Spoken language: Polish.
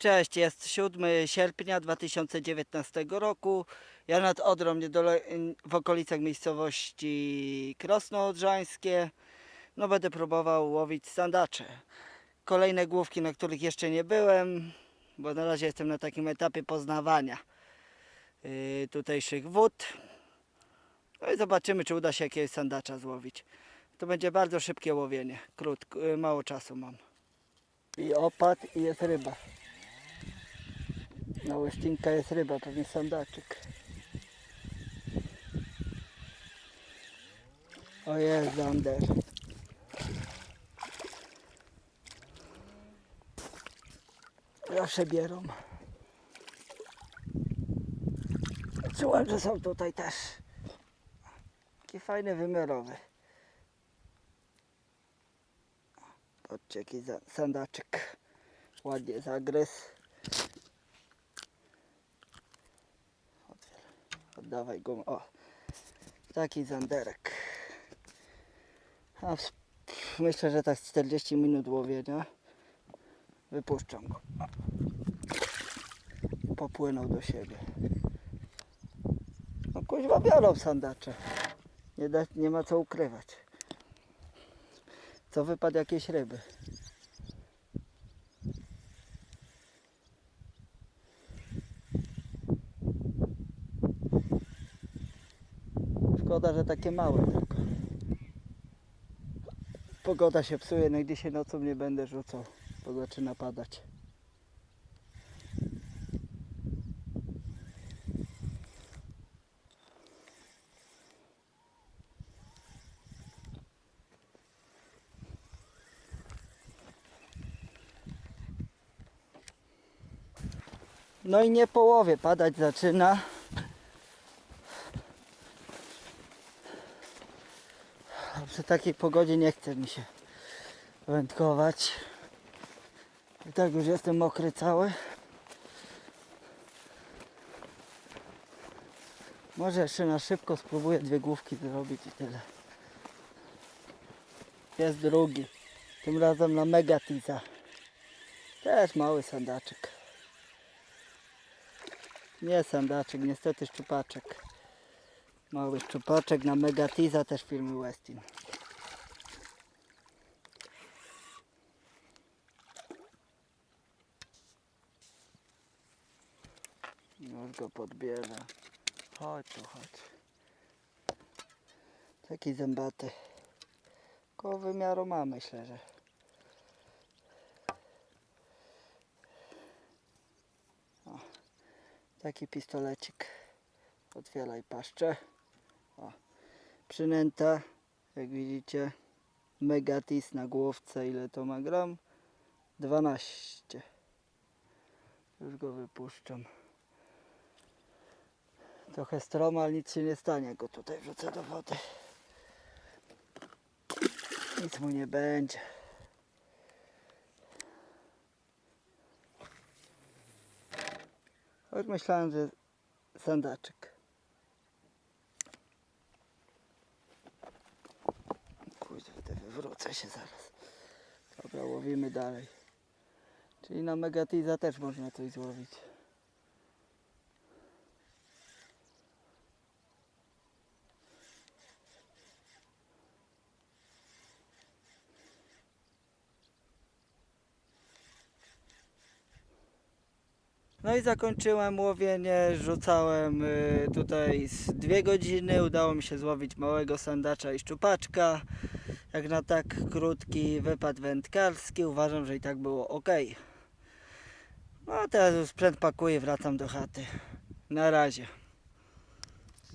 Cześć, jest 7 sierpnia 2019 roku. Ja nad Odrą, w okolicach miejscowości Krosno Odrzańskie. No będę próbował łowić sandacze. Kolejne główki, na których jeszcze nie byłem, bo na razie jestem na takim etapie poznawania yy, tutejszych wód. No i zobaczymy, czy uda się jakiegoś sandacza złowić. To będzie bardzo szybkie łowienie, krótko, yy, mało czasu mam. I opad i jest ryba. Na łyżcinka jest ryba, pewnie sandaczyk. O jest zander. Proszę bierą. Czułem, że są tutaj też. Taki fajny, wymiarowy. Patrzcie, jaki sandaczek. Ładnie zagryzł. Oddawaj go. O, taki zanderek. A myślę, że tak z 40 minut łowienia wypuszczam go. Popłynął do siebie. No kuźwa biorą sandacze. Nie, da, nie ma co ukrywać. Co wypadł jakieś ryby. Szkoda, że takie małe tylko. Pogoda się psuje, no i dzisiaj nocą nie będę rzucał, bo zaczyna padać. No i nie połowie, padać zaczyna. A przy takiej pogodzie nie chce mi się wędkować. I tak już jestem mokry cały. Może jeszcze na szybko spróbuję dwie główki zrobić i tyle. Jest drugi. Tym razem na Megatiza. Też mały sandaczek. Nie sandaczek, niestety szczupaczek. Mały szczupaczek na Megatiza też firmy Westin. Już go podbierę. Chodź tu, chodź. Taki zębaty. Koło wymiaru ma, myślę, że. O, taki pistolecik. Otwieraj paszczę. Przynęta, jak widzicie. Megatis na głowce. Ile to ma gram? 12. Już go wypuszczam. Trochę strom, ale nic się nie stanie, go tutaj wrzucę do wody. Nic mu nie będzie. Choć myślałem, że sandaczek. Wywrócę się zaraz. Dobra, łowimy dalej. Czyli na Megatiza też można coś złowić. No i zakończyłem łowienie, rzucałem y, tutaj z dwie godziny, udało mi się złowić małego sandacza i szczupaczka. Jak na tak krótki wypad wędkarski uważam, że i tak było ok. No a teraz już sprzęt pakuję, wracam do chaty. Na razie.